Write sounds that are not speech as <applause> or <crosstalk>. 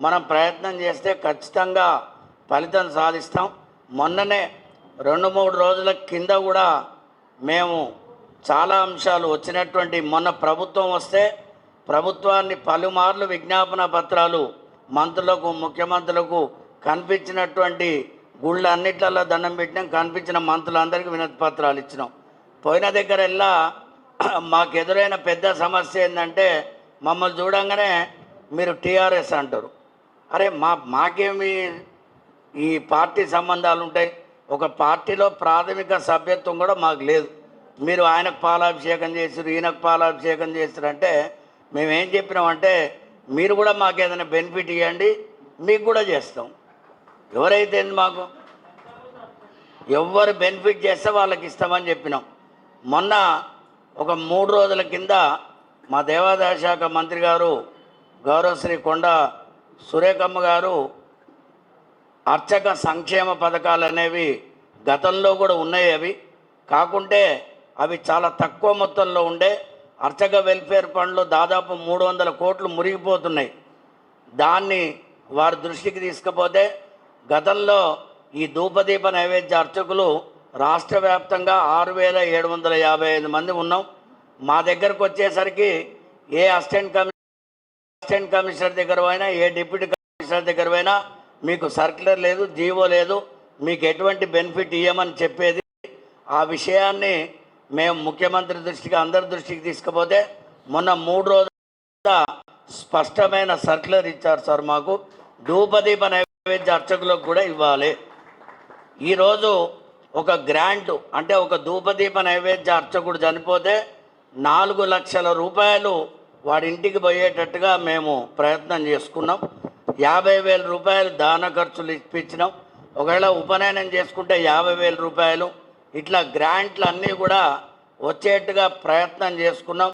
మనం ప్రయత్నం చేస్తే ఖచ్చితంగా ఫలితం సాధిస్తాం. మొన్ననే రెండు మూడు రోజుల కింద కూడా మేము చాలా అంశాలు వచ్చినటువంటి మొన్న ప్రభుత్వం వస్తే ప్రభుత్వాన్ని పలుమార్లు విజ్ఞాపన పత్రాలు మంత్రులకు ముఖ్యమంత్రులకు కనిపించినటువంటి గుళ్ళు అన్నిట్లలో దండం పెట్టినాం. కనిపించిన మంత్రులందరికీ వినతి పత్రాలు ఇచ్చినాం. పోయిన దగ్గర ఎలా <clears throat> మాకు ఎదురైన పెద్ద సమస్య ఏంటంటే మమ్మల్ని చూడంగానే మీరు టీఆర్ఎస్ అంటారు. అరే మా మాకేమి ఈ పార్టీ సంబంధాలు ఉంటాయి? ఒక పార్టీలో ప్రాథమిక సభ్యత్వం కూడా మాకు లేదు. మీరు ఆయనకు పాలాభిషేకం చేసారు ఈయనకు పాలాభిషేకం చేస్తారు అంటే మేమేం చెప్పినామంటే మీరు కూడా మాకు ఏదైనా బెనిఫిట్ ఇవ్వండి మీకు కూడా చేస్తాం. ఎవరైతే మాకు? ఎవరు బెనిఫిట్ చేస్తే వాళ్ళకి ఇస్తామని చెప్పినాం. మొన్న ఒక మూడు రోజుల కింద మా దేవాదాయ శాఖ మంత్రి గారు గౌరవశ్రీ కొండ సురేఖమ్మ గారు అర్చక సంక్షేమ పథకాలు అనేవి గతంలో కూడా ఉన్నాయి అవి. కాకుంటే అవి చాలా తక్కువ మొత్తంలో ఉండే. అర్చక వెల్ఫేర్ ఫండ్లు దాదాపు మూడు వందల కోట్లు మురిగిపోతున్నాయి. దాన్ని వారి దృష్టికి తీసుకుపోతే గతంలో ఈ ధూపదీప నైవేద్య అర్చకులు రాష్ట్ర వ్యాప్తంగా ఆరు వేల ఏడు వందల యాభై ఐదు మంది ఉన్నాం. మా దగ్గరకు వచ్చేసరికి ఏ అసిస్టెంట్ కమిటీ అసిస్టెంట్ కమిషనర్ దగ్గర పోయినా ఏ డిప్యూటీ కమిషనర్ దగ్గర పోయినా మీకు సర్క్యులర్ లేదు జీవో లేదు మీకు ఎటువంటి బెనిఫిట్ ఇవ్వమని చెప్పేది ఆ విషయాన్ని మేము ముఖ్యమంత్రి దృష్టికి అందరి దృష్టికి తీసుకుపోతే మొన్న మూడు రోజుల స్పష్టమైన సర్క్యులర్ ఇచ్చారు సార్ మాకు. ధూపదీప నైవేద్య అర్చకులకు కూడా ఇవ్వాలి. ఈరోజు ఒక గ్రాంట్ అంటే ఒక ధూపదీప నైవేద్య అర్చకుడు చనిపోతే నాలుగు లక్షల రూపాయలు వాడి ఇంటికి పోయేటట్టుగా మేము ప్రయత్నం చేసుకున్నాం. యాభై వేల రూపాయలు దాన ఖర్చులు ఇప్పించినాం. ఒకవేళ ఉపనయనం చేసుకుంటే యాభై వేల రూపాయలు. ఇట్లా గ్రాంట్లు అన్నీ కూడా వచ్చేట్టుగా ప్రయత్నం చేసుకున్నాం.